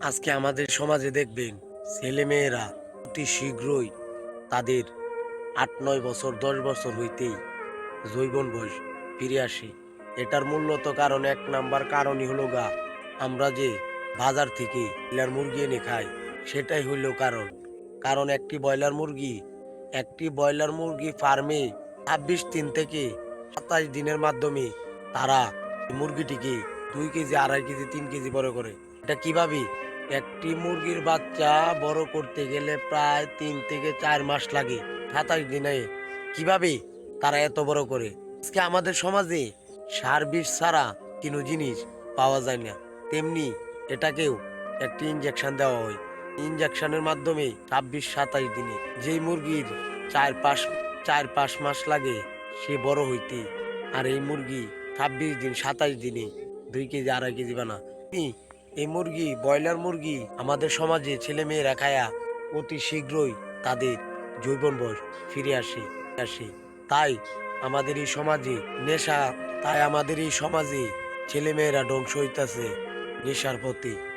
আজকে আমাদের সমাজে দেখবেন ছেলেমেয়েরা অতি শীঘ্রই তাদের আট, নয় বছর, দশ বছর হইতেই জৈবন বয়স ফিরে আসে। এটার মূলত কারণ, এক নাম্বার কারণই হলো গা, আমরা যে বাজার থেকে ব্রয়লার মুরগি এনে খাই, সেটাই হইল কারণ। কারণ একটি ব্রয়লার মুরগি, একটি ব্রয়লার মুরগি ফার্মে ছাব্বিশ দিন থেকে সাতাশ দিনের মাধ্যমে তারা মুরগিটিকে দুই কেজি, আড়াই কেজি, তিন কেজি বড় করে। এটা কীভাবে একটি মুরগির বাচ্চা বড় করতে গেলে প্রায় তিন থেকে চার মাস লাগে। সাতাশ দিনে কীভাবে? তারা এত বড় করে। আজকে আমাদের সমাজে সার বিষ ছাড়া কোনো জিনিস পাওয়া যায় না। তেমনি এটাকেও একটি ইঞ্জেকশন দেওয়া হয়। ইঞ্জেকশনের মাধ্যমে ছাব্বিশ সাতাশ দিনে যেই মুরগির চার পাঁচ চার পাঁচ মাস লাগে, সে বড় হইতে। আর এই মুরগি ছাব্বিশ দিন সাতাশ দিনে দুই কেজি, আড়াই কেজি বানা এই- মুরগি, ব্রয়লার মুরগি আমাদের সমাজে ছেলে মেয়েরা খায়া অতি শীঘ্রই তাদের যৌবন বয়স ফিরে আসে আসে। তাই আমাদের এই সমাজে নেশা, তাই আমাদের এই সমাজে ছেলে মেয়েরা ধ্বংস হইতেছে নেশার প্রতি।